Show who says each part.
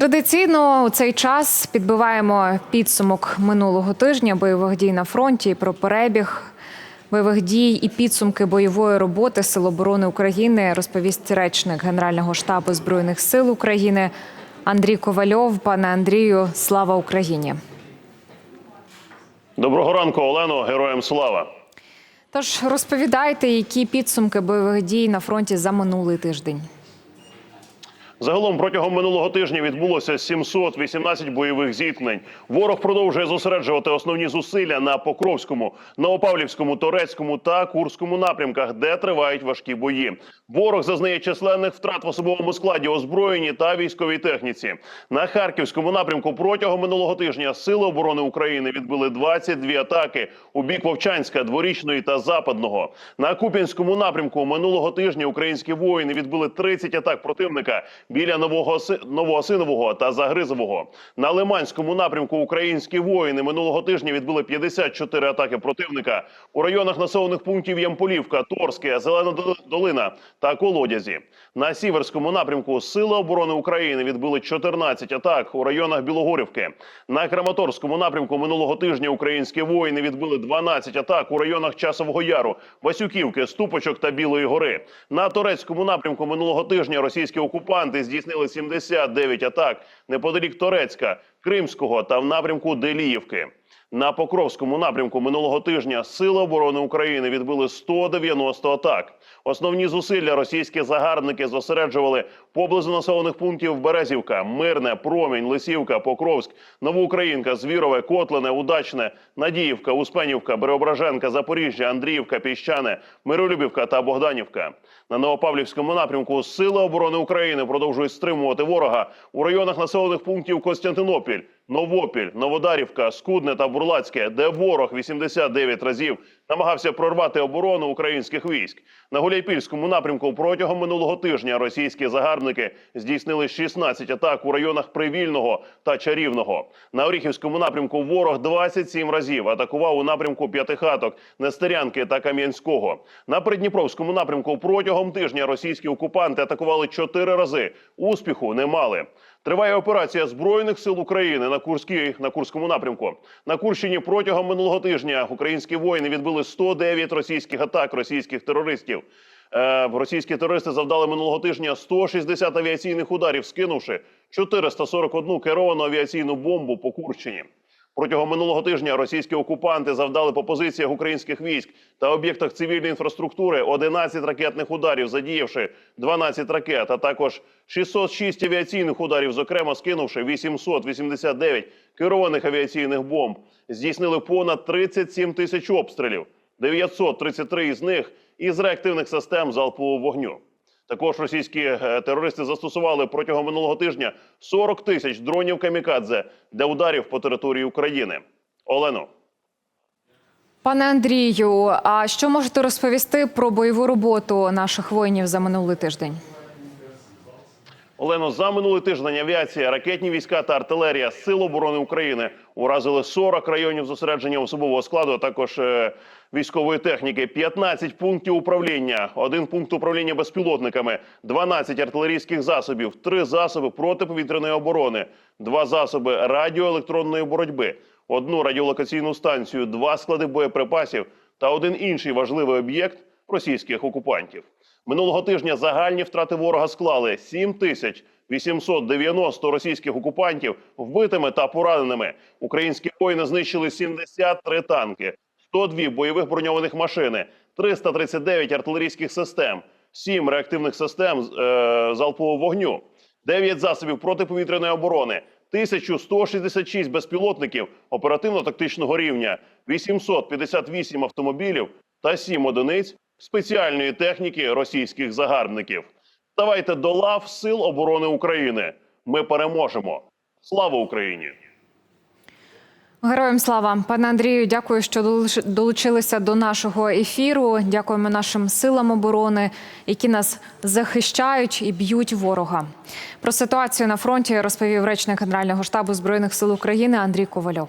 Speaker 1: Традиційно у цей час підбиваємо підсумок минулого тижня бойових дій на фронті про перебіг бойових дій і підсумки бойової роботи Сил оборони України розповість речник Генерального штабу збройних сил України Андрій Ковальов. Пане Андрію, слава Україні!
Speaker 2: Доброго ранку, Олено. Героям слава.
Speaker 1: Тож розповідайте, які підсумки бойових дій на фронті за минулий тиждень.
Speaker 2: Загалом протягом минулого тижня відбулося 718 бойових зіткнень. Ворог продовжує зосереджувати основні зусилля на Покровському, Новопавлівському, Торецькому та Курському напрямках, де тривають важкі бої. Ворог зазнає численних втрат в особовому складі, озброєнні та військовій техніці. На Харківському напрямку протягом минулого тижня Сили оборони України відбили 22 атаки у бік Вовчанська, Дворічної та Западного. На Куп'янському напрямку минулого тижня українські воїни відбили 30 атак противника біля Нового Си- Новоосинового та Загризового. На Лиманському напрямку українські воїни минулого тижня відбили 54 атаки противника у районах населених пунктів Ямполівка, Торське, Зелена Долина та Колодязі. На Сіверському напрямку Сили оборони України відбили 14 атак у районах Білогорівки. На Краматорському напрямку минулого тижня українські воїни відбили 12 атак у районах Часового Яру, Васюківки, Ступочок та Білої Гори. На Торецькому напрямку минулого тижня російські окупанти здійснили 79 атак неподалік Торецька, Кримського та в напрямку Деліївки. На Покровському напрямку минулого тижня Сили оборони України відбили 190 атак. Основні зусилля російські загарбники зосереджували поблизу населених пунктів Березівка, Мирне, Промінь, Лисівка, Покровськ, Новоукраїнка, Звірове, Котлине, Удачне, Надіївка, Успенівка, Преображенка, Запоріжжя, Андріївка, Піщане, Миролюбівка та Богданівка. На Новопавлівському напрямку Сили оборони України продовжують стримувати ворога у районах населених пунктів Костянтинопіль, Новопіль, Новодарівка, Скудне та Бурлацьке, де ворог 89 разів намагався прорвати оборону українських військ. На Гуляйпільському напрямку протягом минулого тижня російські загарбники здійснили 16 атак у районах Привільного та Чарівного. На Оріхівському напрямку ворог 27 разів атакував у напрямку П'ятихаток, Нестерянки та Кам'янського. На Придніпровському напрямку протягом тижня російські окупанти атакували 4 рази. Успіху не мали. Триває операція збройних сил України на Курській на Курському напрямку. На Курщині протягом минулого тижня українські воїни відбили 109 російських атак російських терористів. Е, російські терористи завдали минулого тижня 160 авіаційних ударів, скинувши 441 керовану авіаційну бомбу по Курщині. Протягом минулого тижня російські окупанти завдали по позиціях українських військ та об'єктах цивільної інфраструктури 11 ракетних ударів, задіявши 12 ракет, а також 606 авіаційних ударів, зокрема скинувши 889 керованих авіаційних бомб. Здійснили понад 37 тисяч обстрілів, 933 із них із реактивних систем залпового вогню. Також російські е, терористи застосували протягом минулого тижня 40 тисяч дронів камікадзе для ударів по території України. Олено.
Speaker 1: Пане Андрію, а що можете розповісти про бойову роботу наших воїнів за минулий тиждень?
Speaker 2: Олено, за минулий тиждень авіація, ракетні війська та артилерія Сил оборони України уразили 40 районів зосередження особового складу, а також е, військової техніки, 15 пунктів управління, один пункт управління безпілотниками, 12 артилерійських засобів, 3 засоби протиповітряної оборони, 2 засоби радіоелектронної боротьби, одну радіолокаційну станцію, 2 склади боєприпасів та один інший важливий об'єкт російських окупантів. Минулого тижня загальні втрати ворога склали 7 тисяч 890 російських окупантів вбитими та пораненими. Українські воїни знищили 73 танки, 102 бойових броньованих машини, 339 артилерійських систем, 7 реактивних систем е, залпового вогню, 9 засобів протиповітряної оборони, 1166 безпілотників оперативно-тактичного рівня, 858 автомобілів та 7 одиниць спеціальної техніки російських загарбників. Ставайте до лав Сил оборони України. Ми переможемо. Слава Україні!
Speaker 1: Героям слава, пане Андрію, дякую, що долуч- долучилися до нашого ефіру. Дякуємо нашим силам оборони, які нас захищають і б'ють ворога. Про ситуацію на фронті розповів речник Генерального штабу збройних сил України Андрій Ковальов.